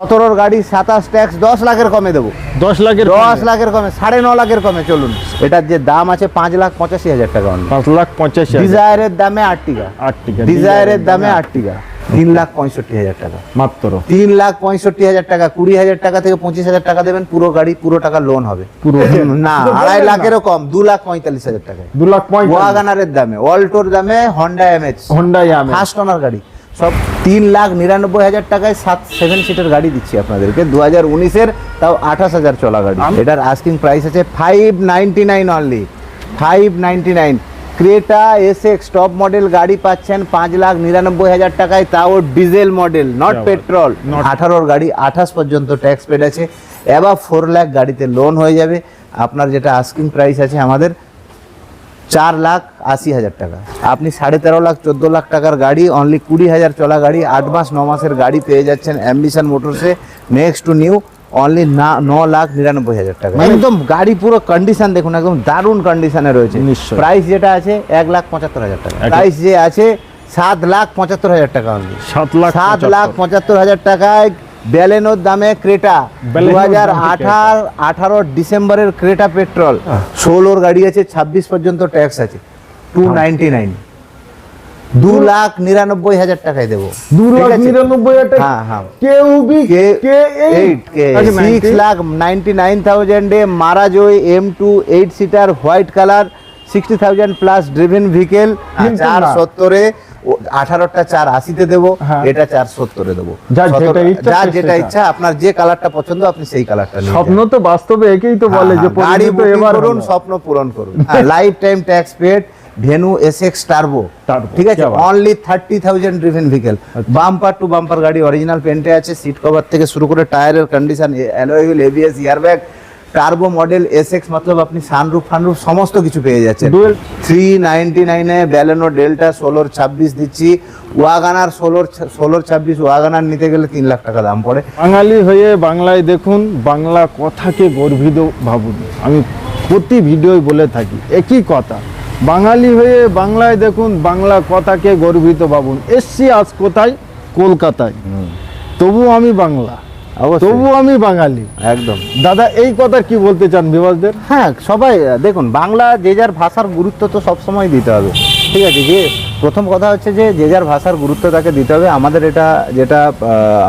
সতেরোর গাড়ি সাতাশ ট্যাক্স দশ লাখের কমে দেবো। দশ লাখের দশ লাখের কমে সাড়ে ন লাখের কমে চলুন। এটার যে দাম আছে পাঁচ লাখ পঁচাশি হাজার টাকা পাঁচ লাখ পঁচাশি ডিজায়ারের দামে আটটিকা আট টিকা ডিজায়ারের দামে আটটিকা তিন লাখ পঁয়ষট্টি হাজার টাকা। মাত্র। তিন লাখ পঁয়ষট্টি হাজার টাকা কুড়ি হাজার টাকা থেকে পঁচিশ হাজার টাকা দেবেন পুরো গাড়ি পুরো টাকা লোন হবে। পুরো না আড়াই লাখেরও কম দু লাখ পঁয়তাল্লিশ হাজার টাকা দু লাখ ওয়াগানারের দামে অল্টোর দামে হন্ডা এমএচ হন্ডাই আমি ফার্স্ট ওনার গাড়ি। সব তিন লাখ নিরানব্বই হাজার টাকায় সাত সেভেন সিটের গাড়ি দিচ্ছি আপনাদেরকে। দু হাজার উনিশের তাও আঠাশ হাজার চলা গাড়ি। এটার আস্কিং প্রাইস আছে five ninety nine only five ninety nine Creta SX top model গাড়ি পাচ্ছেন পাঁচ লাখ নিরানব্বই হাজার টাকায় তাও ডিজেল মডেল নট পেট্রোল আঠারোর গাড়ি আঠাশ পর্যন্ত ট্যাক্স পেড আছে। এবার ফোর লাখ গাড়িতে লোন হয়ে যাবে। আপনার যেটা আস্কিং প্রাইস আছে আমাদের চার লাখ আশি হাজার টাকা। আপনি সাড়ে তেরো লাখ চোদ্দ লাখ টাকার গাড়ি অনলি কুড়ি হাজার চলা গাড়ি আট মাস ন মাসের গাড়ি পেয়ে যাচ্ছেন অ্যাম্বিশন মোটরসে নেক্সট টু নিউ অনলি না ন লাখ নিরানব্বই হাজার টাকা। একদম গাড়ি পুরো কন্ডিশন দেখুন একদম দারুণ কন্ডিশনে রয়েছে। প্রাইস যেটা আছে এক লাখ পঁচাত্তর হাজার টাকা। প্রাইস যে আছে সাত লাখ পঁচাত্তর হাজার টাকা অনলি সাত লাখ সাত লাখ। পঁচাত্তর হাজার টাকায় ব্যালেনোর দামে ক্রেটা দু হাজার আঠার ডিসেম্বরের ক্রেটা পেট্রোল। ষোলোর গাড়ি আছে ছাব্বিশ পর্যন্ত ট্যাক্স আছে। টু নাইনটি নাইন দু লাখ নিরানব্বই হাজার টাকায় দেবো। দু লাখ নিরানব্বই হাজার হ্যাঁ হ্যাঁ। কেউ বি কে এইট কে আচ্ছা, সিক্স লাখ নাইনটি নাইন থাউজেন্ডে মারাজোই M two eight seater white colour sixty thousand plus driven vehicle চার সত্তরে আঠারোটা চার আশিতে দেবো হ্যাঁ। এটা চার সত্তরে দেবো। যেটা ইচ্ছা আপনার যে কালারটা পছন্দ আপনি সেই কালারটা স্বপ্ন তো বাস্তবে একেই তো বলে হ্যাঁ, যে হ্যাঁ, গাড়ি করুন স্বপ্ন পূরণ করুন। Lifetime tax paid Venue S X turbo ঠিক আছে? Only thirty thousand driven vehicle bumper to bumper গাড়ি অরিজিনাল পেন্টে আছে সিট কভার থেকে শুরু করে টায়ারের condition alloy wheel ABS airbag turbo model S X মতলব আপনি সানরুফ ফানরুফ সমস্ত কিছু পেয়ে যাচ্ছেন থ্রি নাইনটি নাইনে ব্যালেনো ডেল্টা ষোলোর ছাব্বিশ দিচ্ছি ওয়াগানার ষোলোর ষোলোর ছাব্বিশ ওয়াগানার নিতে গেলে তিন লাখ টাকা দাম পড়ে বাঙালি হয়ে বাংলায় দেখুন বাংলা কথাকে গর্বিত ভাবুন। আমি প্রতি ভিডিওয় বলে থাকি একই কথা। বাঙালি হয়ে বাংলায় দেখুন বাংলা কথাকে গর্বিত ভাবুন। এসছি আজ কোথায়? কলকাতায়। তবু আমি বাংলা। তবু আমি বাঙালি। একদম। দাদা এই কথা কি বলতে চান বিভাসদের? হ্যাঁ সবাই দেখুন বাংলা যে যার ভাষার গুরুত্ব তো সবসময় দিতে হবে। ঠিক আছে যে প্রথম কথা হচ্ছে যে যে যার ভাষার গুরুত্ব তাকে দিতে হবে। আমাদের এটা যেটা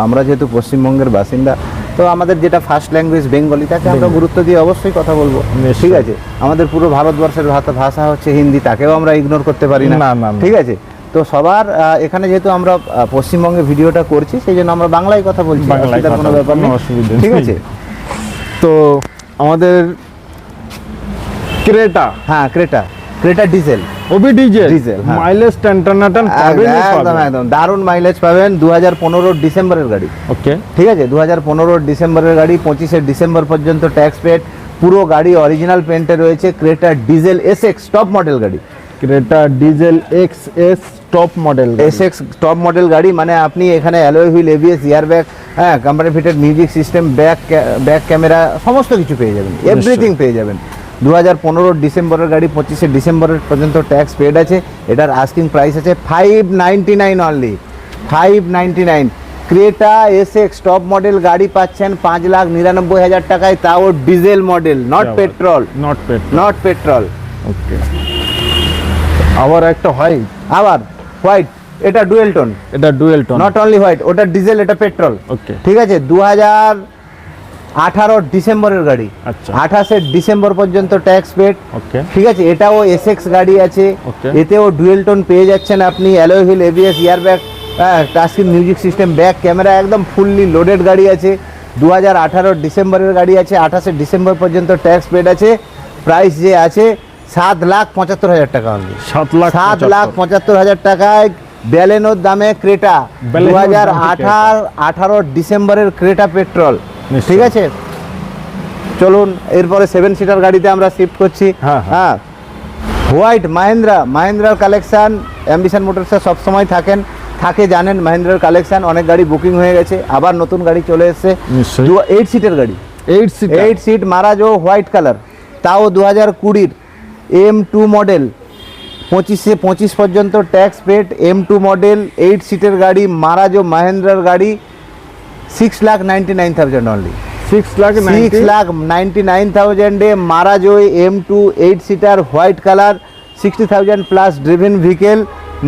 আমরা যেহেতু পশ্চিমবঙ্গের বাসিন্দা তো আমাদের যেটা ফার্স্ট ল্যাঙ্গুয়েজ বেঙ্গলি তাকে আমরা গুরুত্ব দিয়ে অবশ্যই কথা বলব। ঠিক আছে? আমাদের পুরো ভারতবর্ষের ভাষা- হচ্ছে হিন্দি তাকেও আমরা ইগনোর করতে পারি না। না, না, না। ঠিক আছে? তো সবার এখানে যেহেতু আমরা পশ্চিমবঙ্গে ভিডিওটা করছি সেই জন্য আমরা বাংলায় কথা বলছি অসুবিধার কোনো ব্যাপার নেই। অসুবিধা ঠিক আছে? তো আমাদের ক্রেটা। হ্যাঁ Creta. Creta diesel. Obi diesel. Diesel, হ্যাঁ। মাইলেজ টেন টান একদম একদম। দারুণ মাইলেজ পাবেন দু হাজার পনেরোর ডিসেম্বরের গাড়ি। ওকে। ঠিক আছে? দু হাজার পনেরোর ডিসেম্বরের গাড়ি পঁচিশে ডিসেম্বর পর্যন্ত ট্যাক্স পেড পুরো গাড়ি অরিজিনাল পেন্টে রয়েছে। Creta diesel S X top model গাড়ি। Creta diesel X S top model S X top model গাড়ি মানে আপনি এখানে alloy wheel ABS air bag হ্যাঁ company fitted music system back back camera সমস্ত কিছু পেয়ে যাবেন এভরিথিং পেয়ে যাবেন। দু হাজার পনেরো ডিসেম্বরের গাড়ি পঁচিশে ডিসেম্বরের পর্যন্ত ট্যাক্স পেড আছে এটার আস্কিং প্রাইস আছে five ninety nine only five ninety nine Creta S X top model গাড়ি পাচ্ছেন পাঁচ লাখ নিরানব্বই হাজার টাকায় তাও diesel model not petrol not pet not petrol okay আবার একটা হোয়াইট আবার। হোয়াইট এটা ডুয়েল টোন এটা dual tone not only white ওটা ডিজেল এটা পেট্রোল ওকে ঠিক আছে? দু হাজার আঠারো ডিসেম্বরের গাড়ি। আচ্ছা। আঠাশে ডিসেম্বর পর্যন্ত ট্যাক্স পেড ঠিক আছে? এটাও এসএক্স গাড়ি আছে। এতেও ডুয়েল টোন পেয়ে যাচ্ছেন আপনি। Alloy wheel ABS air bag touchscreen music system back camera একদম ফুললি লোডেড গাড়ি আছে। দু হাজার আঠারো ডিসেম্বরের গাড়ি আছে। আঠাশে ডিসেম্বর পর্যন্ত ট্যাক্স পেড আছে। প্রাইস যে আছে সাত লাখ পঁচাত্তর হাজার টাকা অনলি সাত লাখ সাত লাখ পঁচাত্তর। হাজার টাকায় ব্যালেনোর দামে ক্রেটা দু হাজার আঠার আঠারো ডিসেম্বরের ক্রেটা পেট্রোল। ঠিক আছে? চলুন এরপরে সেভেন সিটার গাড়িতে আমরা শিফট করছি। হ্যাঁ, হ্যাঁ। হোয়াইট মাহেন্দ্রা মাহেন্দ্রার কালেকশন অ্যাম্বিশন মোটরসে সবসময় থাকেন। থাকে জানেন মাহেন্দ্রার কালেকশান অনেক গাড়ি বুকিং হয়ে গেছে। আবার নতুন গাড়ি চলে এসছে। এইট সিটের গাড়ি। Eight seat eight seat Marazzo white colour তাও দু হাজার কুড়ির। এম টু মডেল পঁচিশে পঁচিশ পর্যন্ত tax paid M two model eight সিটের গাড়ি মারাজো মাহেন্দ্রার গাড়ি six lakh ninety nine thousand only six lakh six lakh ninety nine থাউজেন্ডে মারাজোই M two eight seater white colour sixty thousand plus driven vehicle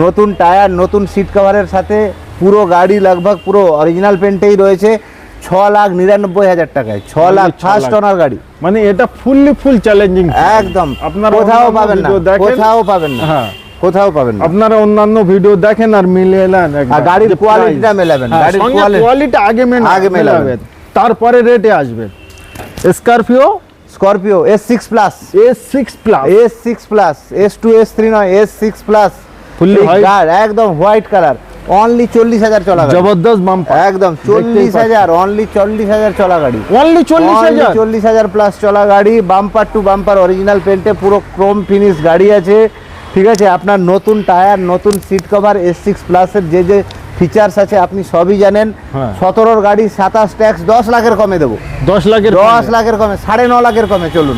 নতুন tyre নতুন seat কভারের সাথে পুরো গাড়ি লগভগ পুরো অরিজিনাল পেন্টেই রয়েছে। ছ লাখ নিরানব্বই হাজার টাকায় ছ লাখ ফার্স্ট লাখ। ওনার গাড়ি। মানে এটা ফুললি ফুল চ্যালেঞ্জিং একদম। আপনারা কোথাও পাবেন না। কোথাও পাবেন না। হ্যাঁ। কোথাও পাবেন না। আপনারা অন্যান্য ভিডিও দেখেন আর মিলিয়ে নেন গাড়ির যে quality টা price। মেলাবেন, হ্যাঁ, গাড়ির কোয়ালিটি আগে মেন- আগে মেলাবেন। তারপরে রেটে আসবেন Scorpio Scorpio S six plus S six plus S six plus S two S three নয় এস সিক্স প্লাস white? একদম হোয়াইট কালার অনলি চল্লিশ হাজার চলা জবরদস্ত বাম্পার একদম চল্লিশ হাজার অনলি চল্লিশ হাজার চলা গাড়ি অনলি চল্লিশ হাজার? চল্লিশ হাজার প্লাস চলা গাড়ি বাম্পার টু বাম্পার অরিজিনাল পেন্টে পুরো ক্রোম ফিনিশ গাড়ি আছে। ঠিক আছে আপনার নতুন টায়ার নতুন সিট কভার এস সিক্স প্লাসের যে যে ফিচার্স আছে আপনি সবই জানেন। হ্যাঁ। সতেরোর গাড়ি সাতাশ ট্যাক্স দশ লাখের কমে দেবো। দশ লাখের দশ লাখের কমে সাড়ে ন লাখের কমে চলুন।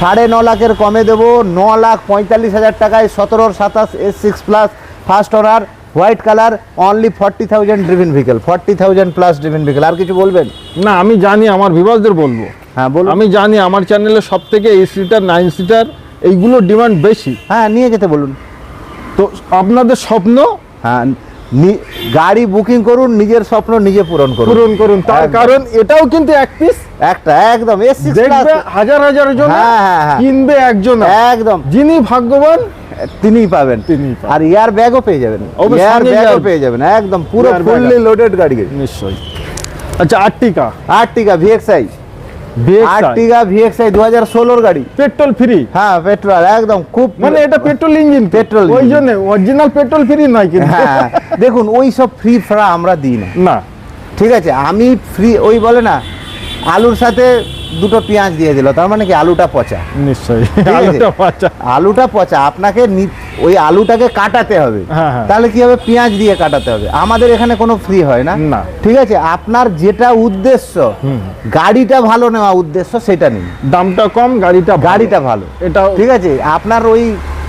সাড়ে ন লাখের কমে দেবো ন লাখ পঁয়তাল্লিশ হাজার টাকায় সতেরোর সাতাশ S six plus first owner white colour only forty thousand driven vehicle forty thousand plus driven vehicle আর কিছু বলবেন? না আমি জানি আমার ভিভাসদের বলব। হ্যাঁ বলুন। আমি জানি আমার চ্যানেলে সব থেকে এইট সিটার নাইন সিটার এইগুলোর ডিমান্ড বেশি। হ্যাঁ নিয়ে যেতে বলুন। তো আপনাদের স্বপ্ন? হ্যাঁ গাড়ি বুকিং করুন নিজের স্বপ্ন নিজে পূরণ করুন। পূরণ করুন। তার কারণ এটাও কিন্তু এক পিস একটা একদম এস দেখবে হাজার হাজার জন হ্যাঁ, হ্যাঁ, হ্যাঁ। কিনবে একজন। একদম। যিনি ভাগ্যবান তিনিই পাবেন। পাবেন। আর ইয়ার ব্যাগও পেয়ে যাবেন। ইয়ার ব্যাগও পেয়ে যাবেন একদম পুরো ফুললি লোডেড গাড়ি। নিশ্চয়ই। আচ্ছা আর্টিকা আর্টিকা ভিএক্সআই আর্টিকা ভিএক্সআই দু হাজার ষোলোর গাড়ি। Petrol free. হ্যাঁ পেট্রোল একদম খুব মানে এটা পেট্রোল ইঞ্জিন Petrol ওই জন্য অরিজিনাল পেট্রোল ফ্রি নয় কিন্তু। হ্যাঁ দেখুন ওই সব ফ্রি ফ্রা আমরা দিই না। না। ঠিক আছে আমি ফ্রি ওই বলে না আলুর সাথে দুটো পেঁয়াজ দিয়ে দিল তার মানে কি আলুটা পচা? নিশ্চয়ই। আলুটা বাচ্চা আলুটা পচা আপনাকে ওই আলুটাকে কাটাতে হবে। হ্যাঁ, হ্যাঁ। তাহলে কি হবে? পেঁয়াজ দিয়ে কাটাতে হবে। আমাদের এখানে কোনো ফ্রি হয় না। না। ঠিক আছে? আপনার যেটা উদ্দেশ্য গাড়িটা ভালো নেওয়া উদ্দেশ্য সেটা নিন। দামটা কম গাড়িটা গাড়িটা ভালো। এটাও ঠিক আছে? আপনার ওই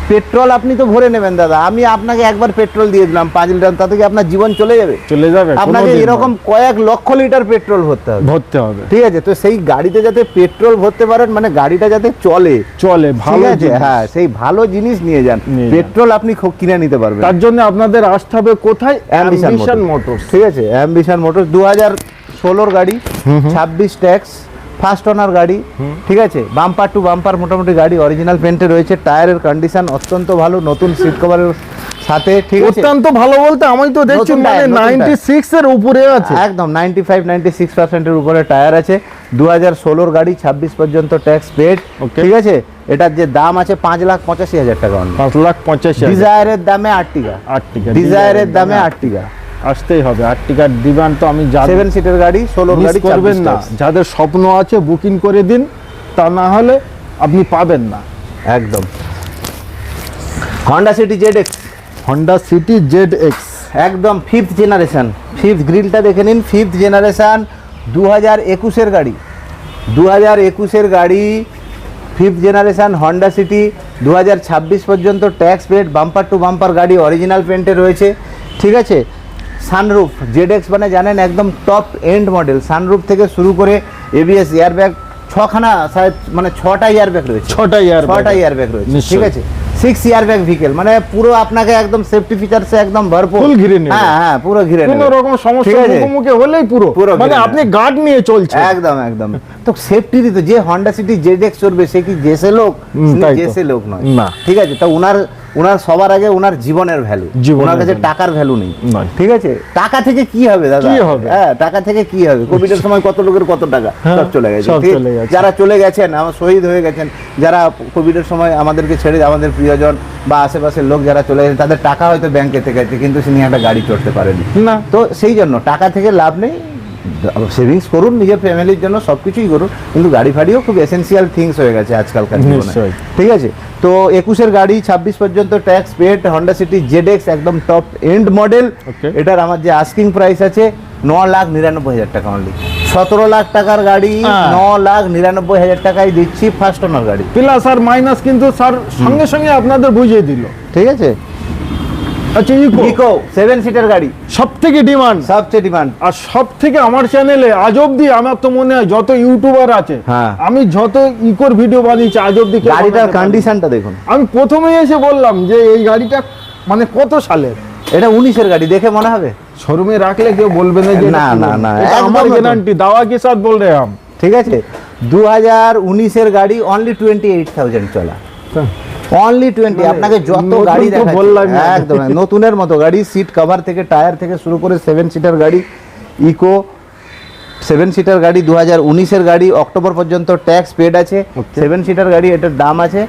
পেট্রোল আপনি তো ভরে নেবেন দাদা। আমি আপনাকে একবার পেট্রোল দিয়ে দিলাম পাঁচ লিটার তাতে কি আপনার জীবন চলে যাবে? চলে যাবে আপনাকে এরকম কয়েক লক্ষ লিটার পেট্রোল ভরতে হবে। ভরতে হবে। ঠিক আছে তো সেই গাড়িতে যাতে পেট্রোল ভরতে পারেন মানে গাড়িটা যাতে চলে। চলে ভালো আছে? হ্যাঁ সেই ভালো জিনিস নিয়ে যান। পেট্রোল আপনি খুব কিনে নিতে পারবেন। তার জন্য আপনাদের আসতে হবে কোথায়? অ্যাম্বিশন। মোটরস ঠিক আছে অ্যাম্বিশন মোটর দু হাজার ষোলোর গাড়ি ছাব্বিশ ট্যাক্স ফার্স্ট ওনার গাড়ি ঠিক আছে? বাম্পার টু বাম্পার মোটামুটি গাড়ি অরিজিনাল পেন্টে রয়েছে টায়ারের কন্ডিশন অত্যন্ত ভালো নতুন সিট কভারের সাথে ঠিক আছে? অত্যন্ত ভালো বলতে আমি তো দেখছি মানে টায়ার, নতুন নাইনটি সিক্স এর উপরে আছে। একদম নাইনটি ফাইভ নাইনটি সিক্স পার্সেন্টের উপরে টায়ার আছে। দু হাজার ষোলোর গাড়ি ছাব্বিশ পর্যন্ত ট্যাক্স পেড. ঠিক আছে? এটার যে দাম আছে পাঁচ লাখ পঁচাশি হাজার টাকা পাঁচ লাখ পঁচাশি ডিজায়ারের দামে আটটিকা আর্টিকা ডিজায়ারের দামে আটটিকা আসতেই হবে। আর্টিকার ডিমান্ড তো আমি জানি সেভেন সিটের গাড়ি ষোলো গাড়ি করবেন না। যাদের স্বপ্ন আছে বুকিং করে দিন। তা না হলে আপনি পাবেন না। একদম। Honda City Z X Honda City Z X একদম ফিফথ জেনারেশন ফিফথ গ্রিলটা দেখে নিন। ফিফথ জেনারেশন দু হাজার একুশের গাড়ি। দু হাজার একুশের গাড়ি ফিফথ জেনারেশন হন্ডা সিটি দু হাজার ছাব্বিশ পর্যন্ত tax paid bumper to bumper গাড়ি অরিজিনাল পেন্টে রয়েছে। ঠিক আছে? সানরুফ জেড এক্স মানে জানেন একদম টপ এন্ড মডেল সানরুফ থেকে শুরু করে এবিএস এয়ারব্যাগ ছখানা মানে ছটা এয়ারব্যাগ রয়েছে। ছটা ইয়ার ছটা ইয়ার ব্যাগ রয়েছে ঠিক আছে? সিক্স ইয়ার ব্যাগ ভিকেল মানে পুরো আপনাকে একদম সেফটি ফিচারসে একদম ভরপুর। Full ঘিরে নেবে। হ্যাঁ হ্যাঁ পুরো ঘিরে কোনো নেবে। রকম সমস্যা? মুখোমুখি হলেই পুরো। পুরো মানে আপনি গার্ড নিয়ে চলছে একদম একদম। তো সেফটিরই তো যে হন্ডা সিটি জেড এক্স চলবে সে কি জেসে লোক? জেসে লোক নয়। না। ঠিক আছে? তা উনার উনার সবার আগে ওনার জীবনের ভ্যালু ওনার কাছে টাকার ভ্যালু নেই। ঠিক আছে? টাকা থেকে কি হবে দাদা? হ্যাঁ টাকা থেকে কি হবে? কোভিড এর সময় কত লোকের কত টাকা? হ্যাঁ, সব চলে গেছে। গেছে। যারা চলে গেছেন আমার শহীদ হয়ে গেছেন যারা কোভিডের সময় আমাদেরকে ছেড়ে আমাদের প্রিয়জন বা আশেপাশের লোক যারা চলে গেছেন তাদের টাকা হয়তো ব্যাংকে থেকে কিন্তু তিনি একটা গাড়ি চড়তে পারেনি না। তো সেই জন্য টাকা থেকে লাভ নেই সেভিংস করুন নিজের ফ্যামিলির জন্য সব কিছুই করুন কিন্তু গাড়ি ফাড়িও খুব এসেন্সিয়াল থিংস হয়ে গেছে আজকালকার জীবনে। ঠিক আছে? তো একুশের গাড়ি ছাব্বিশ পর্যন্ত tax paid Honda City Z X একদম টপ এন্ড মডেল এটার আমার যে আস্কিং প্রাইস আছে ন লাখ নিরানব্বই হাজার টাকা অনলি সতেরো লাখ টাকার গাড়ি হ্যাঁ। ন লাখ নিরানব্বই হাজার টাকায় দিচ্ছি ফার্স্ট ওনার গাড়ি। প্লাস আর মাইনাস কিন্তু স্যার সঙ্গে সঙ্গে আপনাদের বুঝিয়ে দিল। ঠিক আছে? আচ্ছা ইকো ইকো সিটার গাড়ি। ডিমান্ড সবচেয়ে ডিমান্ড আর আমার চ্যানেলে আমার তো মনে হয় যত ইউটিউবার আছে হ্যাঁ। আমি যত ইকোর ভিডিও বানিয়েছি আজ অব্দি গাড়িটার কন্ডিশনটা দেখুন। আমি প্রথমেই এসে বললাম যে এই গাড়িটা মানে কত সালের? এটা উনিশের গাড়ি দেখে মনে হবে? শোরুমে রাখলে কেউ বলবে না যে না না না আমার গ্যারান্টি দাওয়া কে সাথ বল রে ঠিক আছে? দু হাজার উনিশের গাড়ি অনলি টোয়েন্টি এইট থাউজেন্ড চলা আচ্ছা। অনলি টোয়েন্টি মানে আপনাকে যত গাড়ি বললাম একদম নতুনের মতো গাড়ি সিট কভার থেকে টায়ার থেকে শুরু করে সেভেন সিটার গাড়ি ইকো সেভেন সিটার গাড়ি দু হাজার উনিশের গাড়ি অক্টোবর পর্যন্ত ট্যাক্স পেড আছে। সেভেন সিটার গাড়ি এটার দাম আছে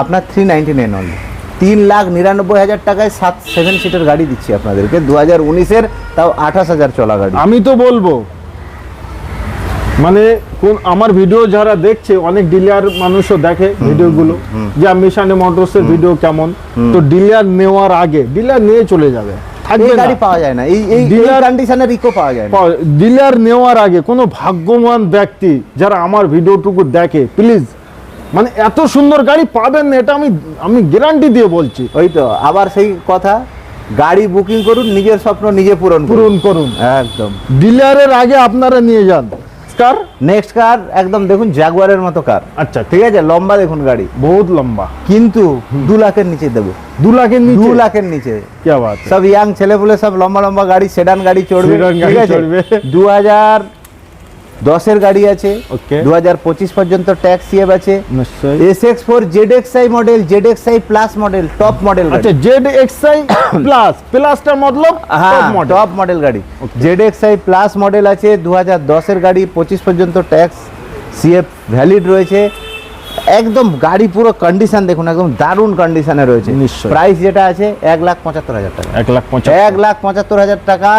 আপনার থ্রি নাইনটি নাইন অনলি তিন লাখ নিরানব্বই হাজার টাকায় সাত সেভেন সিটার গাড়ি দিচ্ছি আপনাদেরকে। দু হাজার উনিশের তাও আঠাশ হাজার চলা গাড়ি। আমি তো বলব মানে কোন আমার ভিডিও যারা দেখছে অনেক ডিলার মানুষও দেখে ভিডিওগুলো যে মিশানে মোটরসের ভিডিও কেমন? তো ডিলার নেওয়ার আগে ডিলার নিয়ে চলে যাবে। এই থাকবে না গাড়ি পাওয়া যায় না। এই এই Dealer- কন্ডিশনের ইকো পাওয়া যায় না। ডিলার নেওয়ার আগে কোনো ভাগ্যবান ব্যক্তি যারা আমার ভিডিওটুকু দেখে প্লিজ মানে এত সুন্দর গাড়ি পাবেন না এটা আমি আমি গ্যারান্টি দিয়ে বলছি। ওই তো আবার সেই কথা গাড়ি বুকিং করুন নিজের স্বপ্ন নিজে পূরণ পূরণ করুন। একদম। ডিলারের আগে আপনারা নিয়ে যান। কার নেক্সট কার একদম দেখুন জাগুয়ারের মতো কার আচ্ছা। ঠিক আছে? লম্বা দেখুন গাড়ি। বহুত লম্বা। কিন্তু দু লাখের নিচে দেবো। দু লাখের দু লাখের নিচে। সব ইয়াং ছেলে পুলে সব লম্বা লম্বা গাড়ি সেডান গাড়ি চড়বে। ঠিক আছে। দু হাজার দশের গাড়ি আছে. দু হাজার পঁচিশ পর্যন্ত ট্যাক্স সিএফ আছে S X four Z X I model Z X I plus model top model আচ্ছা জেড এক্সআই প্লাস প্লাসটা মতলব হ্যাঁ টপ মডেল গাড়ি। Z X I plus model আছে দু হাজার দশের গাড়ি পঁচিশ পর্যন্ত ট্যাক্স সিএফ ভ্যালিড রয়েছে। একদম গাড়ি পুরো কন্ডিশন দেখুন একদম দারুণ কন্ডিশনে রয়েছে। প্রাইস যেটা আছে এক লাখ পঁচাত্তর হাজার টাকা। এক লাখ এক লাখ পঁচাত্তর হাজার টাকা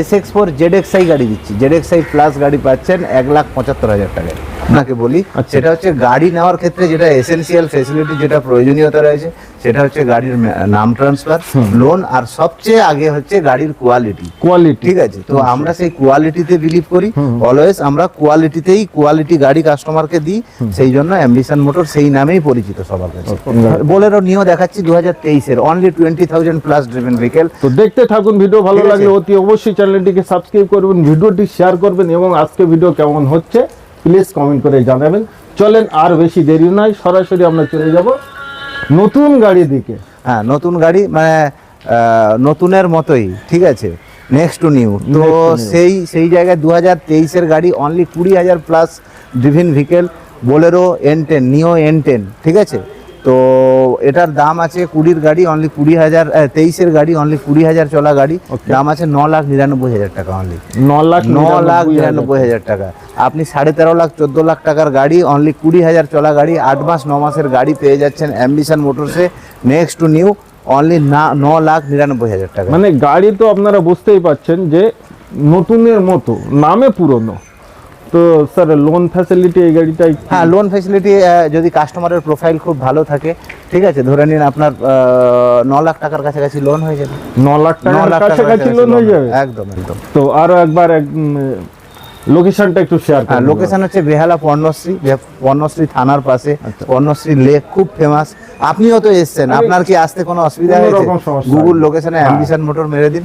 S X four Z X I গাড়ি দিচ্ছি। জেড এক্স আই প্লাস গাড়ি পাচ্ছেন এক লাখ পঁচাত্তর হাজার টাকায়। আপনাকে বলি আচ্ছা। সেটা হচ্ছে গাড়ি নেওয়ার ক্ষেত্রে যেটা এসেন্সিয়াল ফেসিলিটি যেটা প্রয়োজনীয়তা রয়েছে সেটা হচ্ছে গাড়ির নাম ট্রান্সফার লোন আর সবচেয়ে আগে হচ্ছে গাড়ির কোয়ালিটি কোয়ালিটি ঠিক আছে? তো আমরা সেই কোয়ালিটিতে বিলিভ করি। অলওয়েজ আমরা কোয়ালিটিতেই কোয়ালিটি গাড়ি কাস্টমারকে দিই। সেই জন্য অ্যাম্বিশন মোটর সেই নামেই পরিচিত সবার কাছে। বোলেরো নিয়েও দেখাচ্ছি দু হাজার তেইশের। Only twenty thousand plus driven vehicle তো দেখতে থাকুন ভিডিও ভালো। লাগলে অতি অবশ্যই চ্যানেলটিকে সাবস্ক্রাইব করবেন ভিডিওটি শেয়ার করবেন এবং আজকে ভিডিও কেমন হচ্ছে প্লিজ কমেন্ট করে জানাবেন। চলেন আর বেশি দেরি নয় সরাসরি আমরা চলে যাব নতুন গাড়ি দিকে। হ্যাঁ নতুন গাড়ি মানে নতুনের মতোই ঠিক আছে? নেক্সট টু নিউ তো। সেই সেই জায়গায় দু হাজার তেইশের গাড়ি অনলি কুড়ি হাজার plus driven vehicle Bolero N ten Neo N ten ঠিক আছে? তো এটার দাম আছে কুড়ির গাড়ি অনলি কুড়ি হাজার তেইশের গাড়ি অনলি কুড়ি হাজার চলা গাড়ি. দাম আছে ন লাখ নিরানব্বই হাজার টাকা অনলি ন লাখ ন লাখ নিরানব্বই হাজার। টাকা। আপনি সাড়ে তেরো লাখ চোদ্দ লাখ টাকার গাড়ি অনলি কুড়ি হাজার চলা গাড়ি আট মাস ন মাসের গাড়ি পেয়ে যাচ্ছেন অ্যাম্বিশন মোটরসে নেক্সট টু নিউ অনলি না ন লাখ নিরানব্বই হাজার টাকা। মানে গাড়ি তো আপনারা বুঝতেই পাচ্ছেন যে নতুনের মতো নামে পুরনো। তো স্যার লোন ফ্যাসিলিটি এই গাড়িটাই হ্যাঁ লোন ফ্যাসিলিটি যদি কাস্টমারের প্রোফাইল খুব ভালো থাকে ঠিক আছে? ধরে নিন আপনার ন লাখ টাকার কাছাকাছি লোন হয়ে যাবে। ন লাখ টাকার কাছাকাছি লোন হয়ে যাবে? একদম একদম। তো আরও একবার লোকেশনটা একটু শেয়ার করুন লোকেশন হচ্ছে বেহালা পর্ণশ্রী পর্ণশ্রী থানার পাশে। আচ্ছা। পর্ণশ্রী লেক খুব ফেমাস আপনিও তো এসছেন। আপনার কি আসতে কোনো অসুবিধা হয়েছে? গুগল লোকেশনে। অ্যাম্বিশন মোটর মেরে দিন।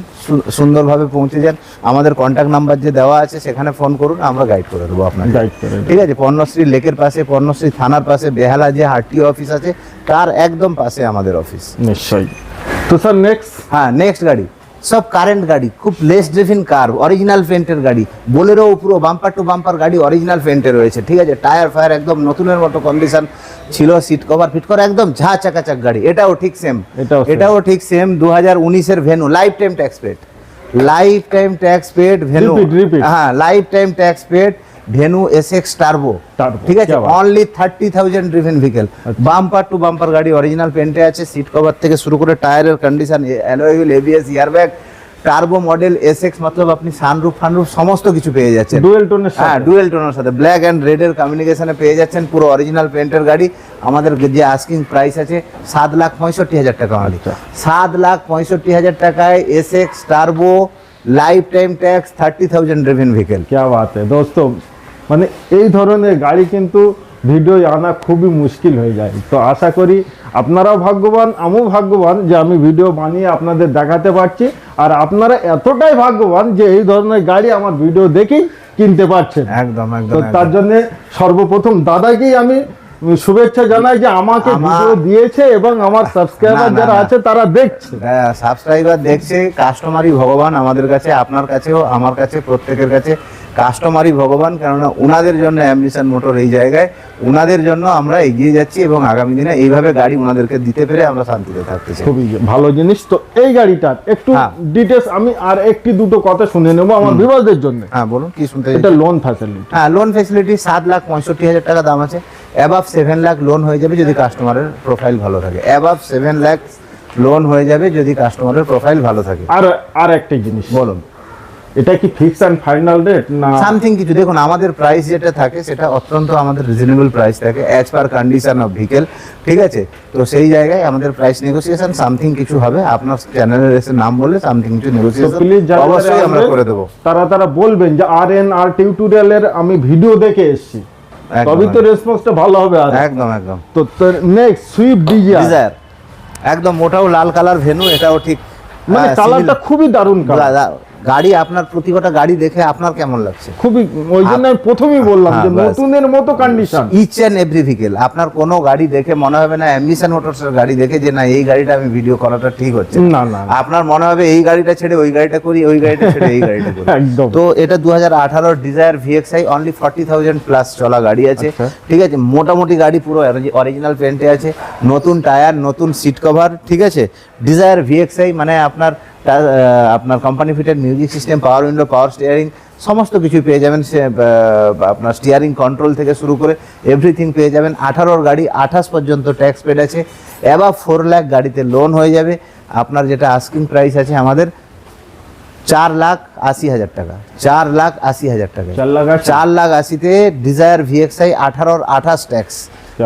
সুন্দরভাবে পৌঁছে যান। আমাদের কন্ট্যাক্ট নাম্বার যে দেওয়া আছে সেখানে ফোন করুন। আমরা গাইড করে দেবো আপনাকে। গাইড করে ঠিক আছে? পর্ণশ্রী লেকের পাশে পর্ণশ্রী থানার পাশে বেহালা যে হারটিও অফিস আছে তার একদম পাশে আমাদের অফিস নিশ্চয়ই। তো স্যার নেক্সট হ্যাঁ নেক্সট গাড়ি। সব কারেন্ট গাড়ি খুব লেস ড্রিভিন কার অরিজিনাল পেন্টের গাড়ি। বোলেরো পুরো বাম্পার টু বাম্পার গাড়ি অরিজিনাল পেন্টে রয়েছে ঠিক আছে? টায়ার ফায়ার একদম নতুনের মতো কন্ডিশন ছিল সিট কভার ফিট করা একদম ঝা চাকাচাক গাড়ি। এটাও ঠিক সেম এটাও ঠিক সেম দু হাজার উনিশের Venue life time tax paid life time tax paid Venue. হ্যাঁ life time tax paid Venue S X turbo Turbo, ঠিক আছে क्या बात। Only thirty thousand driven vehicle bumper to bumper গাড়ি অরিজিনাল পেন্টে আছে সিট কভার থেকে শুরু করে টায়ারের condition alloy wheel ABS airbag turbo model S X মতলব আপনি সানরুফ ফানরুফ সমস্ত কিছু পেয়ে যাচ্ছেন ডুয়েল টোনের হ্যাঁ সাথে ডুয়েল টোনের সাথে ব্ল্যাক অ্যান্ড রেডের কমিউনিকেশনে পেয়ে যাচ্ছেন পুরো অরিজিনাল পেন্টের গাড়ি আমাদের যে আস্কিং প্রাইস আছে সাত লাখ পঁয়ষট্টি হাজার টাকা অনলি আচ্ছা। সাত লাখ পঁয়ষট্টি হাজার টাকায় S X turbo life time tax thirty thousand driven vehicle क्या बात है दोस्तों মানে এই ধরনের গাড়ি কিন্তু ভিডিও আনা খুবই মুশকিল হয়ে যায়। তো আশা করি আপনারাও ভাগ্যবান আমিও ভাগ্যবান যে আমি ভিডিও বানিয়ে আপনাদের দেখাতে পারছি। আর আপনারা এতটাই ভাগ্যবান যে এই ধরনের গাড়ি আমার ভিডিও দেখেই কিনতে পারছেন। একদম একদম তো তার জন্য সর্বপ্রথম দাদাকেই আমি শুভেচ্ছা জানাই যে আমাকে ভিডিও দিয়েছে এবং আমার সাবস্ক্রাইবার যারা আছে তারা দেখছে। সাবস্ক্রাইবার দেখছে কাস্টমারই ভগবান আমাদের কাছে আপনার কাছেও আমার কাছে প্রত্যেকের কাছে। কাস্টমারই ভগবান কেননা ওনাদের জন্য অ্যাম্বিশন মোটর এই জায়গায়। ওনাদের জন্য আমরা এগিয়ে যাচ্ছি এবং আগামী দিনে এইভাবে গাড়ি ওনাদেরকে দিতে পেরে আমরা শান্তিতে থাকতে খুবই ভালো জিনিস। তো এই গাড়িটার একটু হ্যাঁ। ডিটেলস আমি আর একটি দুটো কথা শুনে নেব আমার বিভাগের জন্য। হ্যাঁ বলুন কি শুনতে এটা লোন ফ্যাসিলিটি হ্যাঁ লোন ফেসিলিটি সাত লাখ পঁয়ষট্টি হাজার টাকা দাম আছে। অ্যাবাভ সেভেন লাখ লোন হয়ে যাবে যদি কাস্টমারের প্রোফাইল ভালো থাকে। অ্যাবাভ সেভেন লাখ লোন হয়ে যাবে যদি কাস্টমারের প্রোফাইল ভালো থাকে। আর আর একটা জিনিস। বলুন। এটা কি ফিক্স অ্যান্ড ফাইনাল রেট না? সামথিং কিছু। দেখুন আমাদের প্রাইস যেটা থাকে সেটা অত্যন্ত আমাদের রিজনেবল প্রাইস থাকে as per condition of vehicle ঠিক আছে? তো সেই জায়গায় আমাদের প্রাইস নেগোসিয়েশন সামথিং কিছু হবে। আপনার চ্যানেলের এসে নাম বললে সামথিং কিছু নেগোসিয়েশন অবশ্যই আমরা করে দেবো। তারা তারা বলবেন যে আর এন আর টিউটোরিয়ালের আমি ভিডিও দেখে এসেছি। তবেই তো রেসপন্সটা ভালো হবে আর। একদম একদম। তো নেক্সট সুইফট ডিজায়ার একদম ওটাও লাল কালার ভেনু এটাও ঠিক মানে হ্যাঁ, কালারটা খুবই দারুণ কালার গাড়ি আপনার প্রতি কটা গাড়ি দেখে আপনার কেমন লাগছে? খুবই ওই জন্য আমি প্রথমেই বললাম যে হ্যাঁ, নতুনের মতো condition each and every vehicle আপনার কোনো গাড়ি দেখে মনে হবে না অ্যাম্বিশন মোটরসের গাড়ি দেখে যে না এই গাড়িটা আমি ভিডিও করাটা ঠিক হচ্ছে না। না। আপনার মনে হবে এই গাড়িটা ছেড়ে ওই গাড়িটা করি ওই গাড়িটা ছেড়ে এই গাড়িটা করি। তো এটা দু হাজার আঠারোর Dzire VXI only forty thousand plus চলা গাড়ি আছে। আচ্ছা। ঠিক আছে মোটামুটি গাড়ি পুরো অরিজিনাল পেন্টে আছে। নতুন টায়ার নতুন সিট কভার ঠিক আছে? ডিজায়ার ভিএক্সআই মানে আপনার আপনার company fitted music system power window power steering সমস্ত কিছু পেয়ে যাবেন। সে আপনার স্টিয়ারিং কন্ট্রোল থেকে শুরু করে এভরিথিং পেয়ে যাবেন। আঠারোর গাড়ি আঠাশ পর্যন্ত ট্যাক্স পেড আছে। অ্যাবাভ ফোর লাখ গাড়িতে লোন হয়ে যাবে। আপনার যেটা আস্কিং প্রাইস আছে আমাদের চার লাখ আশি হাজার টাকা। চার লাখ আশি হাজার টাকা। চার লাখ চার লাখ আশিতে ডিজায়ার ভিএক্সআই আঠারোর আঠাশ ট্যাক্স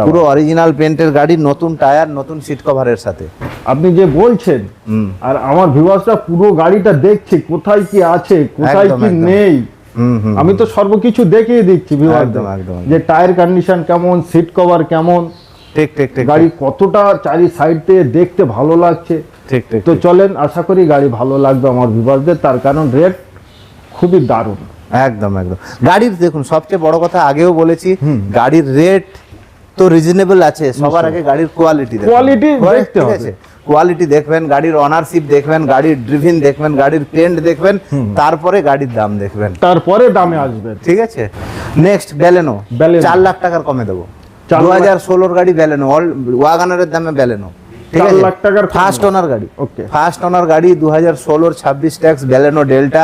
পুরো অরিজিনাল পেন্টের গাড়ি নতুন টায়ার নতুন সিট কভারের সাথে। আপনি যে বলছেন আর আমার ভিউয়ার্সরা পুরো গাড়িটা দেখছে কোথায় কি আছে কোথায় কি নেই। আমি তো সর্বকিছু দেখিয়ে দিচ্ছি একদম, একদম। যে টায়ার কন্ডিশন কেমন সিট কভার কেমন ঠিক ঠিক ঠিক গাড়ি কতটা চারি সাইড থেকে দেখতে ভালো লাগছে। ঠিক ঠিক তো চলেন আশা করি গাড়ি ভালো লাগবে আমার ভিউয়ারদের তার কারণ রেট খুবই দারুণ। একদম একদম। গাড়ির দেখুন সবচেয়ে বড় কথা আগেও বলেছি গাড়ির রেট তো রিজনেবল আছে সবার আগে গাড়ির কোয়ালিটি Quality দেখতে হবে। কোয়ালিটি দেখবেন গাড়ির অনারশিপ দেখবেন গাড়ির ড্রিভিন দেখবেন গাড়ির পেন্ট দেখবেন তারপরে গাড়ির দাম দেখবেন। তারপরে দামে আসবেন ঠিক আছে? Next Baleno। চার লাখ টাকার কমে দেবো। দু হাজার ষোলোর গাড়ি ব্যালেনো অল ওয়াগানারের দামে বেলেনো ঠিক আছে? লাখ টাকার ফার্স্ট ওনার গাড়ি। Okay. ফার্স্ট ওনার গাড়ি দু হাজার ষোলোর ছাব্বিশ ট্যাক্স ব্যালেনো ডেল্টা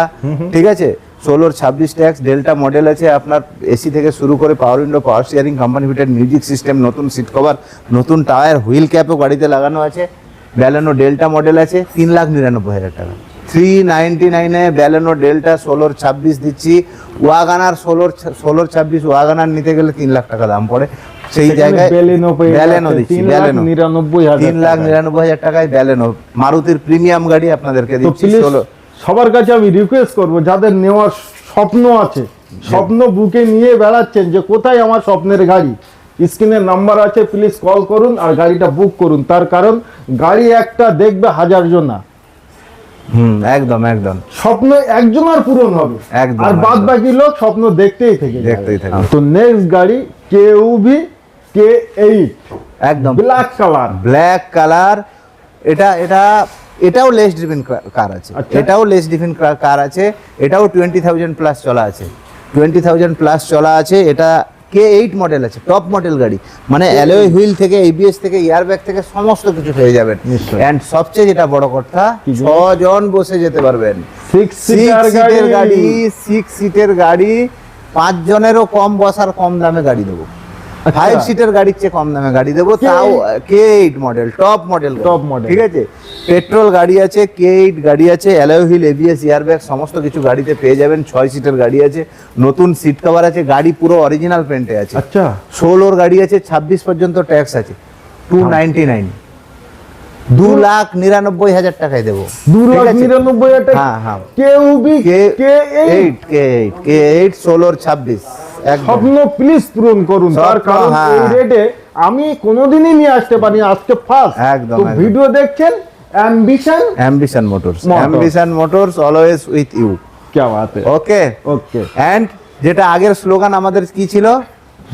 ঠিক আছে? ষোলোর ছাব্বিশ ট্যাক্স ডেল্টা মডেল আছে আপনার এসি থেকে শুরু করে power window power steering company fitted music system নতুন সিট কভার নতুন টায়ার হুইল ক্যাপও গাড়িতে লাগানো আছে। ব্যালেনো ডেল্টা মডেল আছে তিন লাখ নিরানব্বই হাজার টাকা। থ্রি নাইনটি নাইনে ব্যালেনো ডেল্টা ষোলোর ছাব্বিশ দিচ্ছি। ওয়াগানার ষোলোর ষোলোর ছাব্বিশ ওয়াগানার নিতে গেলে তিন লাখ টাকা দাম পড়ে। সেই জায়গায় ব্যালেনো দিচ্ছি তিন লাখ ব্যালেনো নিরানব্বই হাজার তিন লাখ টাকায়। নিরানব্বই হাজার টাকায় ব্যালেনো মারুতির প্রিমিয়াম গাড়ি আপনাদেরকে দিচ্ছি ষোলো সবার কাছে আমি রিকোয়েস্ট করব যাদের নেওয়ার স্বপ্ন আছে স্বপ্ন বুকে নিয়ে বেড়াচ্ছেন যে কোথায় আমার স্বপ্নের গাড়ি? স্ক্রিনের নাম্বার আছে প্লিজ কল করুন আর গাড়িটা বুক করুন। তার কারণ গাড়ি একটা দেখবে হাজার জনা হুম একদম একদম। স্বপ্ন একজন আর পূরণ হবে। একদম, আর বাদ বাকি লোক স্বপ্ন দেখতেই থেকে দেখতেই থাকে। তো নেক্সট গাড়ি কে ইউভি কে এইট। একদম। ব্ল্যাক কালার ব্ল্যাক কালার এটা এটা এটাও লেস ড্রিভেন কার আছে। এটাও লেস ড্রিভেন কার আছে। এটাও টোয়েন্টি থাউজেন্ড প্লাস চলা আছে। টোয়েন্টি থাউজেন্ড প্লাস চলা আছে। এটা কে এইট মডেল আছে টপ মডেল গাড়ি। মানে অ্যালয় হুইল থেকে এবিএস থেকে এয়ারব্যাগ থেকে সমস্ত কিছু পেয়ে যাবেন। অ্যান্ড সবচেয়ে যেটা বড় কথা ছজন বসে যেতে পারবেন। সিক্স সিটার গাড়ি। সিক্স সিটের গাড়ি পাঁচ জনেরও কম বসার কম দামে গাড়ি দেবো। ফাইভ সিটের গাড়ির চেয়ে কম দামে গাড়ি দেবো তাও K eight model top model top model ঠিক আছে? পেট্রোল গাড়ি আছে কে এইট গাড়ি আছে অ্যালয় হুইল এবিএস এয়ারব্যাগ সমস্ত কিছু গাড়িতে পেয়ে যাবেন ছয় সিটের গাড়ি আছে নতুন সিট কভার আছে গাড়ি পুরো অরিজিনাল পেন্টে আছে। আচ্ছা। ষোলোর গাড়ি আছে ছাব্বিশ পর্যন্ত ট্যাক্স আছে টু নাইনটি নাইন দু লাখ নিরানব্বই হাজার টাকায় দেবো। দু লাখ নিরানব্বই হাজার হ্যাঁ হ্যাঁ। K UV K eight K eight K eight ষোলোর ছাব্বিশ। স্বপ্ন প্লিজ পূরণ করুন। তার কারণ হ্যাঁ। এই রেটে আমি কোনোদিনই নিয়ে আসতে পারি আজকে ফার্স্ট একদম, ভিডিও দেখছেন? Ambition Ambition Motors. Ambition Motors always with you কে বাত है। ওকে ওকে অ্যান্ড যেটা আগের স্লোগান আমাদের কি ছিল?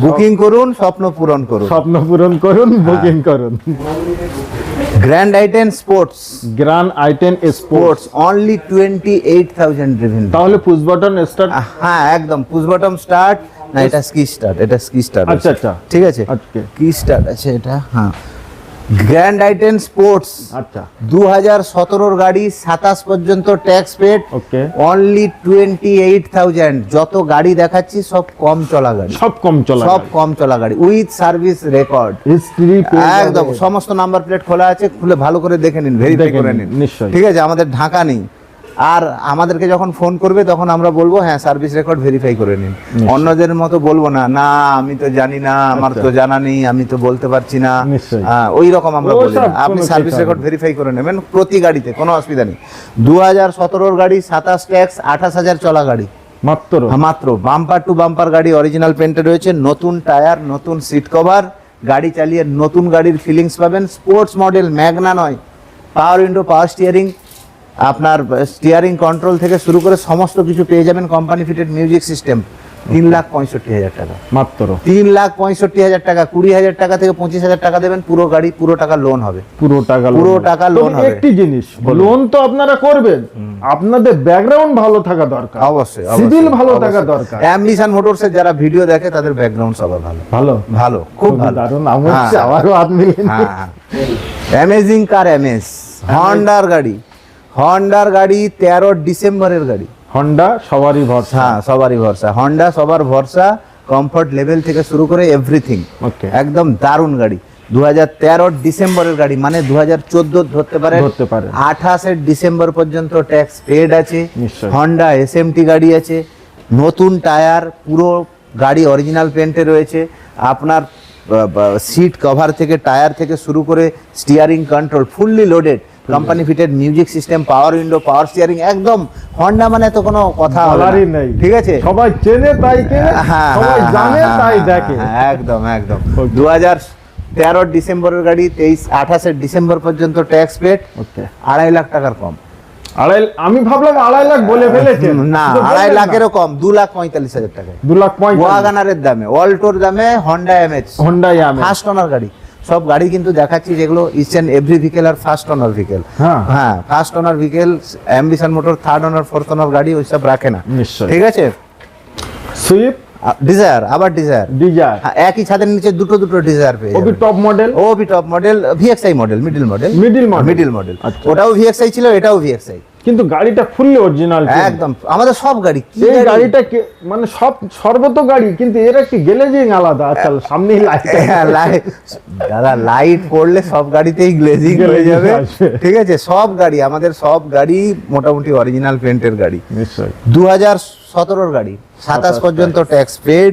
বুকিং করুন স্বপ্ন পূরণ করুন। স্বপ্ন পূরণ করুন হ্যাঁ। বুকিং করুন। Grand i ten sports Grand i ten sports only twenty eight thousand driven তাহলে পুশ বাটন স্টার্ট হ্যাঁ একদম পুশ বাটন স্টার্ট না এটা স্কি স্টার্ট এটা স্কি স্টার্ট আচ্ছা, আচ্ছা। ঠিক আছে? কি স্টার্ট আছে এটা হ্যাঁ। গ্র্যান্ড আইটেন স্পোর্টস আচ্ছা। দু হাজার সতেরোর গাড়ি সাতাশ পর্যন্ত tax paid okay only twenty eight thousand যত গাড়ি দেখাচ্ছি সব কম চলা গাড়ি। সব কম চলা সব কম চলা গাড়ি। উইথ সার্ভিস রেকর্ড একদম সমস্ত নাম্বার প্লেট খোলা আছে খুলে ভালো করে দেখে নিন ভেরিফাই করে নিন, নিন। নিশ্চয়ই। ঠিক আছে আমাদের ঢাকা নেই। আর আমাদেরকে যখন ফোন করবে তখন আমরা বলব হ্যাঁ সার্ভিস রেকর্ড ভেরিফাই করে নিন। অন্যদের মতো বলব না না আমি তো জানি না আমার তো জানা নেই আমি তো বলতে পারছি না। আচ্ছা। হ্যাঁ, ওই রকম আমরা বলি আপনি সার্ভিস রেকর্ড ভেরিফাই করে নেবেন প্রতি গাড়িতে কোনো অসুবিধা নেই। দু হাজার সতেরোর গাড়ি সাতাশ ট্যাক্স আঠাশ হাজার চলা গাড়ি। মাত্র? হ্যাঁ, মাত্র। বাম্পার টু বাম্পার গাড়ি অরিজিনাল পেন্টে রয়েছে নতুন টায়ার নতুন সিট কভার গাড়ি চালিয়ে নতুন গাড়ির ফিলিংস পাবেন। স্পোর্টস মডেল ম্যাগনা নয়। পাওয়ার উইন্ডো পাওয়ার স্টিয়ারিং আপনার স্টিয়ারিং কন্ট্রোল থেকে শুরু করে সমস্ত কিছু পেয়ে যাবেন কোম্পানি ফিটেড মিউজিক সিস্টেম তিন লাখ পঁয়ষট্টি হাজার টাকা। মাত্র? তিন লাখ পঁয়ষট্টি হাজার টাকা কুড়ি হাজার টাকা থেকে পঁচিশ হাজার টাকা দেবেন পুরো গাড়ি পুরো টাকা লোন হবে। পুরো টাকা পুরো টাকা লোন হবে। একটি জিনিস লোন তো আপনারা করবেন। আপনাদের ব্যাকগ্রাউন্ড ভালো থাকা দরকার। অবশ্যই সিভিল ভালো থাকা দরকার। অ্যাম্বিশন মোটরসের যারা ভিডিও দেখে তাদের ব্যাকগ্রাউন্ড সবার ভালো। ভালো? ভালো খুব ভালো। দারুণ। আমার হ্যাঁ। হচ্ছে হাত মিলিয়ে অ্যামেজিং কার এমএস হন্ডার গাড়ি। হন্ডার গাড়ি তেরো ডিসেম্বরের গাড়ি। হন্ডা সবারই ভরসা। হ্যাঁ সবারই ভরসা। হন্ডা সবার ভরসা কমফর্ট লেভেল থেকে শুরু করে এভরিথিং একদম দারুণ গাড়ি। দু হাজার ডিসেম্বরের গাড়ি মানে দু হাজার চোদ্দ ধরতে পারে। ধরতে পারেন। আঠাশের ডিসেম্বর পর্যন্ত ট্যাক্স পেড আছে। হন্ডা এসএমটি গাড়ি আছে। নতুন টায়ার পুরো গাড়ি অরিজিনাল পেন্টে রয়েছে। আপনার সিট কভার থেকে টায়ার থেকে শুরু করে steering control fully loaded company fitted music system power window power steering একদম হন্ডা মানে তো কোনো কথা বলারই নেই। ঠিক আছে? সবাই চেনে তাই কেনে হ্যাঁ, সবাই হ্যাঁ, জানে হ্যাঁ, তাই হ্যাঁ, দেখে। হ্যাঁ, একদম একদম. দু হাজার তেরো ডিসেম্বরের গাড়ি তেইশ আঠাশের ডিসেম্বর পর্যন্ত ট্যাক্স পেড আড়াই লাখ টাকার কম। আড়াই আমি ভাবলাম আড়াই লাখ বলে ফেলেছেন না আড়াই। লাখেরও কম দু লাখ পঁয়তাল্লিশ হাজার টাকা দু লাখ পঁয়তাল্লিশ। ওয়াগানারের দামে অল্টোর দামে হন্ডা এমএচ হন্ডাই আমি ফার্স্ট ওনার গাড়ি। সব গাড়ি কিন্তু দেখাচ্ছি যেগুলো ইচ অ্যান্ড এভরি ভিকেল আর ফার্স্ট অনার ভিকেল হ্যাঁ। হ্যাঁ first owner vehicle ambition motor third owner fourth owner গাড়ি ওইসব রাখে না। ঠিক আছে? সুইফট ডিজায়ার আবার ডিজায়ার ডিজায়ার একই ছাদের নিচে দুটো দুটো ডিজায়ার পেয়ে ওবি top model Obi top model VXI model middle model middle. Middle model আচ্ছা। ওটাও ভিএক্সআই ছিল এটাও ভিএক্সআই কিন্তু গাড়িটা ফুললি অরিজিনাল একদম আমাদের সব গাড়ি এই গাড়িটা মানে সব সর্বত গাড়ি কিন্তু এর একটি গ্লেজিং আলাদা। আচ্ছা সামনে লাইট হ্যাঁ, দাদা লাইট পড়লে সব গাড়িতেই গ্লেজিং হয়ে যাবে। ঠিক আছে সব গাড়ি আমাদের সব গাড়ি মোটামুটি অরিজিনাল পেন্টের গাড়ি। নিশ্চয়ই। দু হাজার সতেরোর গাড়ি। সাতাশ পর্যন্ত ট্যাক্স পেড.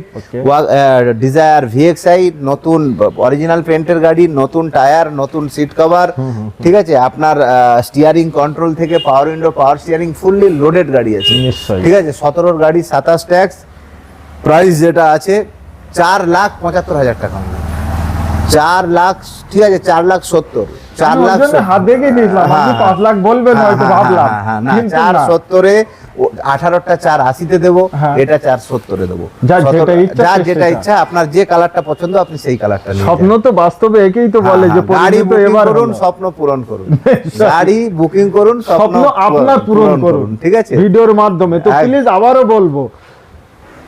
ডিজায়ার ভিএক্সআই নতুন অরিজিনাল পেন্টের গাড়ি নতুন টায়ার নতুন সিট কভার ঠিক আছে? আপনার স্টিয়ারিং কন্ট্রোল থেকে power window power steering fully loaded গাড়ি আছে। ঠিক আছে? সতেরোর গাড়ি সাতাশ ট্যাক্স প্রাইস যেটা আছে চার লাখ পঁচাত্তর হাজার টাকা। চার লাখ ঠিক আছে চার লাখ সত্তর চার লাখ হাত দেখে দিয়েছিলাম হ্যাঁ, পাঁচ লাখ বলবেন হ্যাঁ, হয়তো হ্যাঁ, ভাবলাম। চার সত্তরে আঠারোটা চার আশিতে দেবো। এটা চার সত্তরে দেবো। সতেরো- যেটা ইচ্ছা আপনার যে কালারটা পছন্দ আপনি সেই কালারটা স্বপ্ন তো বাস্তবে একেই তো বলে যে গাড়ি বুকিং এবার করুন স্বপ্ন পূরণ করুন। গাড়ি বুকিং করুন স্বপ্ন আপনার পূরণ করুন ঠিক আছে? ভিডিওর মাধ্যমে। তো প্লিজ আবারও বলব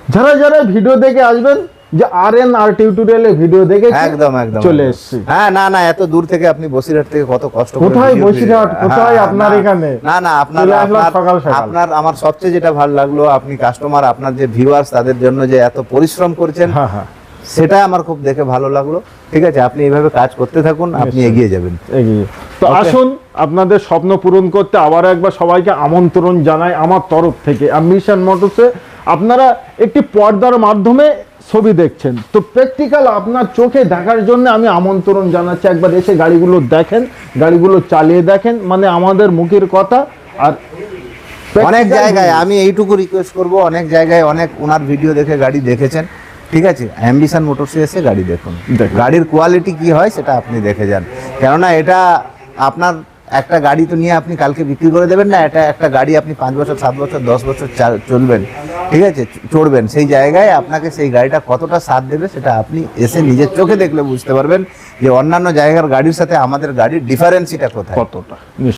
যারা যারা ভিডিও দেখে আসবেন যে আর এন আর টিউটোরিয়ালে ভিডিও দেখে একদম একদম চলে। হ্যাঁ না না এত দূর থেকে আপনি বসিরহাট থেকে কত কষ্ট কোথায় বসিরহাট? কোথায় হ্যাঁ, আপনার না, এখানে? না না আপনার সকাল সকাল। আমার সবচেয়ে যেটা ভালো লাগল আপনি কাস্টমার আপনার যে ভিউয়ার্স তাদের জন্য যে এত পরিশ্রম করছেন হ্যাঁ হ্যাঁ। সেটা আমার খুব দেখে ভালো লাগল। ঠিক আছে আপনি এইভাবে কাজ করতে থাকুন আপনি এগিয়ে যাবেন। এগিয়ে। তো আসুন আপনাদের স্বপ্ন পূরণ করতে আবার একবার সবাইকে আমন্ত্রণ জানাই আমার তরফ থেকে। মোটরসে আপনারা একটি পর্দার মাধ্যমে ছবি দেখছেন। তো প্র্যাকটিক্যাল আপনার চোখে দেখার জন্য আমি আমন্ত্রণ জানাচ্ছি। একবার এসে গাড়িগুলো দেখেন গাড়িগুলো চালিয়ে দেখেন মানে আমাদের মুখের কথা। আর অনেক জায়গায় আমি এইটুকু রিকোয়েস্ট করব অনেক জায়গায় অনেক ওনার ভিডিও দেখে গাড়ি দেখেছেন। ঠিক আছে? অ্যাম্বিশন মোটরসে এসে গাড়ি দেখুন। দেখুন। গাড়ির কোয়ালিটি কি হয় সেটা আপনি দেখে যান। কেননা এটা আপনার একটা গাড়ি তো নিয়ে আপনি কালকে বিক্রি করে দেবেন না, এটা একটা গাড়ি আপনি পাঁচ বছর, সাত বছর, দশ বছর চলবেন। ঠিক আছে? চড়বেন। সেই জায়গায় আপনাকে সেই গাড়িটা কতটা সাথ দেবে সেটা আপনি এসে নিজের চোখে দেখলে বুঝতে পারবেন যে অন্যান্য জায়গার গাড়ির সাথে আমাদের গাড়ির ডিফারেন্সিটা কোথায়। কতটা?